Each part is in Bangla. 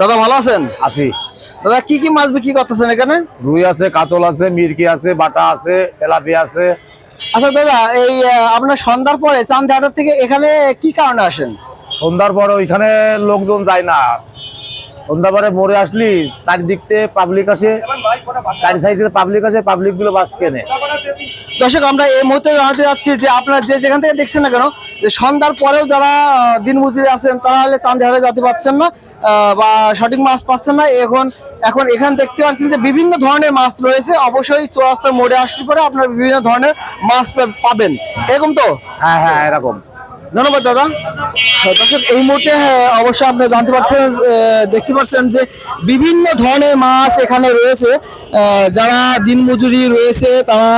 দাদা ভালো আছেন? আছি। দাদা কি কি মাছ বিক্রি করতেছেন এখানে? রুই আছে কাতল আছে মিরকি আছে বাটা আছে তেলাপিয়া আছে। আচ্ছা দাদা এই আপনার সন্ধ্যার পরে চান্দাহাটার থেকে এখানে কি কারণে আসেন? সন্ধ্যার পর ওইখানে লোকজন যায় না। সন্ধ্যার পরে মোড়ে আসলি চারিদিক থেকে পাবলিক আসে। চারি সাইডে পাবলিক আসে পাবলিকগুলো বাস কেনে। দর্শক আমরা এই মুহূর্তে জানাতে যাচ্ছি যে আপনার যে যেখান থেকে দেখছেন না কেন যে সন্ধ্যার পরেও যারা আহ, দিনমজুরি আছেন তারা হলে চান্দিহাটে যেতে পারছেন না। বা সঠিক মাছ পাচ্ছেন না এখন এখন এখানে দেখতে পাচ্ছেন যে বিভিন্ন ধরনের মাছ রয়েছে। অবশ্যই চৌরাস্তার মোড়ে আসলে পরে আপনার বিভিন্ন ধরনের মাছ পাবেন। এরকম তো? হ্যাঁ হ্যাঁ এরকম। ধন্যবাদ দাদা। হ্যাঁ, দর্শক এই মুহূর্তে হ্যাঁ, অবশ্যই আপনি জানতে পারছেন দেখতে পাচ্ছেন যে বিভিন্ন ধরনের মাছ এখানে রয়েছে। যারা দিনমজুরি রয়েছে তারা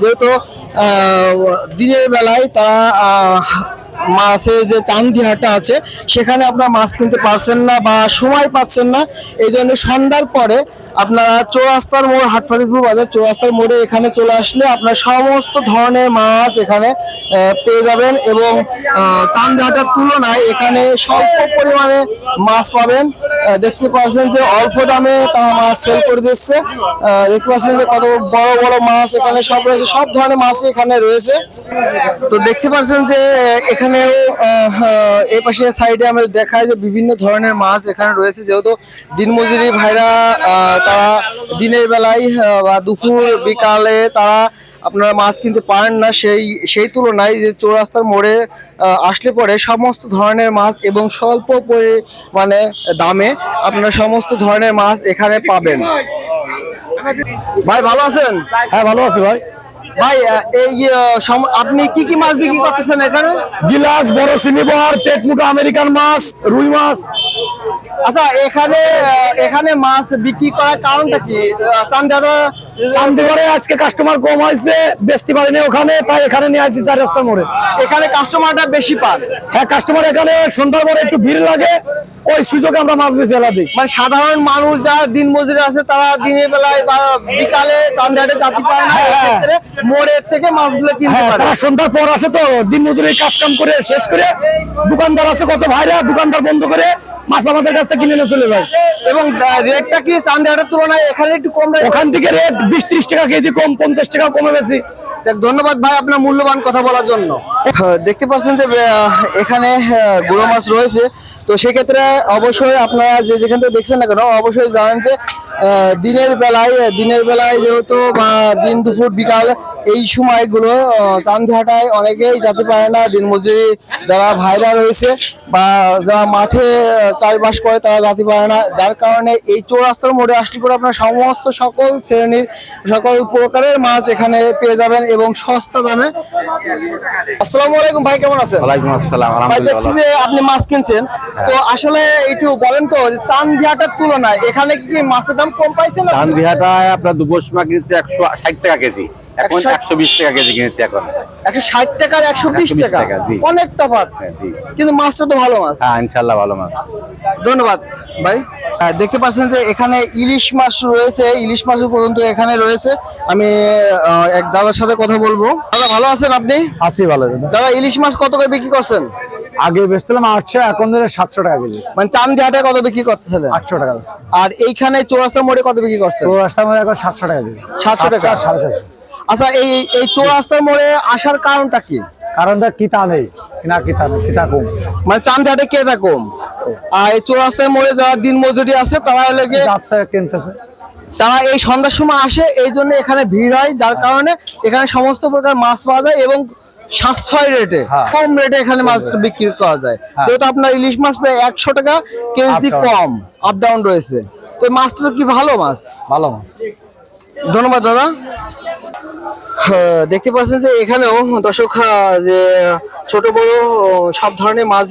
যেহেতু দিনের বেলায় তারা মাছের যে চান্দি হাটটা আছে সেখানে আপনার মাছ কিনতে পারছেন না বা সময় পাচ্ছেন না। এই জন্য সন্ধ্যার পরে আপনারা চৌরাস্তার মোড় হাট ফাজিদপুর বাজার চৌরাস্তার মোড়ে এখানে চলে আসলে আপনার সমস্ত ধরনের মাছ এখানে পেয়ে যাবেন এবং চান্দিহাটার তুলনায় এখানে স্বল্প পরিমাণে মাছ পাবেন। দেখতে পাচ্ছেন যে অল্প দামে তারা মাছ সেল করে দিচ্ছে। দেখতে পাচ্ছেন যে কত বড় বড় মাছ এখানে সব রয়েছে সব ধরনের মাছই এখানে রয়েছে। তো দেখতে পাচ্ছেন যে আহ, এখানেও এই পাশে সাইডে আমরা দেখায় যে বিভিন্ন ধরনের মাছ এখানে রয়েছে। যেহেতু দিনমজুরি ভাইরা তারা দিনের বেলায় বা দুপুর, বিকালে তারা আপনারা মাছ কিনতে পারেন না। সেই সেই তুলনায় যে চৌরাস্তার মোড়ে আসলে পরে সমস্ত ধরনের মাছ এবং স্বল্প মানে দামে আপনারা সমস্ত ধরনের মাছ এখানে পাবেন। ভাই, ভালো আছেন? হ্যাঁ ভালো আছি ভাই। ভাই এই আপনি কি কি মাছ বিক্রি করতেছেন এখানে? গিলাস বড় সিনিবার পেট মুটা আমেরিকান মাছ রুই মাছ। আচ্ছা এখানে এখানে মাছ বিক্রি করার কারণটা কি? চান্দিবারে আজকে কাস্টমার কম হয়েছে বেচতে পারিনি ওখানে তাই এখানে নিয়ে চার রাস্তার মোড়ে। এখানে কাস্টমারটা বেশি পান? হ্যাঁ কাস্টমার এখানে সন্ধ্যার পরে একটু ভিড় লাগে ওই সুযোগে আমরা মাছ এলা দিই। মানে সাধারণ মানুষ যারা দিন মজুরি আছে তারা দিনের বেলায় বা বিকালে চান্দাহাটে যেতে পারে না হ্যাঁ, হ্যাঁ। মোড়ের থেকে মাছগুলো কিনতে হ্যাঁ পারে। তারা সন্ধ্যার পর আসে তো দিন মজুরি কাজ কাম করে শেষ করে দোকানদার আছে কত ভাইরা দোকানদার বন্ধ করে মাছ আমাদের কাছ থেকে কিনে নিয়ে চলে যায়। এবং রেটটা কি চান্দাহাটের তুলনায় এখানে একটু কম ওখান থেকে রেট বিশ ত্রিশ টাকা কেজি কম পঞ্চাশ টাকা কমে বেশি। ধন্যবাদ ভাই আপনার মূল্যবান কথা বলার জন্য। দেখতে পাচ্ছেন যে এখানে গুঁড়ো মাছ রয়েছে। তো সেক্ষেত্রে অবশ্যই আপনারা যে যেখান থেকে দেখছেন না কেন অবশ্যই জানেন যে দিনের বেলায় দিনের বেলায় যেহেতু বা দিন দুপুর বিকাল এই সময়গুলো চান্দিহাটায় অনেকেই যেতে পারে না। দিনমজুরি যারা ভাইরা রয়েছে বা যারা মাঠে চাষবাস করে তারা যেতে পারে না। যার কারণে এই চৌরাস্তার মোড়ে আসলে পরে আপনার সমস্ত সকল শ্রেণির সকল প্রকারের মাছ এখানে পেয়ে যাবেন এবং সস্তা দামে। আসসালামু আলাইকুম ভাই কেমন আছেন? ওয়ালাইকুম আসসালাম ভাই দেখছি যে আপনি মাছ কিনছেন। তো আসলে একটু বলেন তো চান্দিহাটার তুলনায় এখানে কি মাছের দাম কম পাইছেন না ধানবিহাটায় আপনার কিনেছি একশো ষাট টাকা কেজি। এখন একশো বিশ টাকা কেজি কিনেছি এখন। একশো ষাট টাকা আর একশো বিশ টাকা? অনেক তফাৎ। হ্যাঁ, কিন্তু মাছটা তো ভালো মাছ। হ্যাঁ ইনশাল্লাহ ভালো মাছ। ধন্যবাদ ভাই। হ্যাঁ, দেখতে পাচ্ছেন যে এখানে ইলিশ মাছ রয়েছে ইলিশ মাছও পর্যন্ত এখানে রয়েছে। আমি এক দাদার সাথে কথা বলব। দাদা ভালো আছেন আপনি? আছি ভালো দাদা ইলিশ মাছ কত করে বিক্রি করছেন? আগে বেচছিলাম আটশো এখন ধরে সাতশো টাকা কেজি। মানে চান্দি হাটে কত বিক্রি করতেছিলেন? আটশো টাকা আর এইখানে চৌরাস্তা মোড়ে কত বিক্রি করছে তো রাস্তার মধ্যে এখন সাতশো টাকা কেজি। 700 টাকা? সাড়ে চারশো। আচ্ছা এই এই চৌরাস্তার মোড়ে আসার কারণটা কি? কারণ দেখ কিতা নেই কিনা কিতা নেই কিতা কম। মানে চান্দি হাটে কেটা কম? আর এই চৌরাস্তার মোড়ে যারা দিন মজুরি আছে তারা হলে গিয়ে যাচ্ছে কিনতেছে। তারা এই সন্ধ্যার সময় আসে এই জন্য এখানে ভিড় হয় যার কারণে এখানে সমস্ত প্রকার মাছ পাওয়া যায় এবং সাশ্রয় রেটে হ্যাঁ। কম রেটে এখানে মাছ বিক্রি করা যায়। হ্যাঁ। যেহেতু আপনার ইলিশ মাছ প্রায় একশো টাকা কেজি কম আপ ডাউন রয়েছে। তো মাছটা তো কি ভালো মাছ? ভালো মাছ। ধন্যবাদ দাদা। হ্যাঁ, দেখতে পাচ্ছেন যে এখানেও দর্শক যে ছোট বড় সব ধরনের মাছ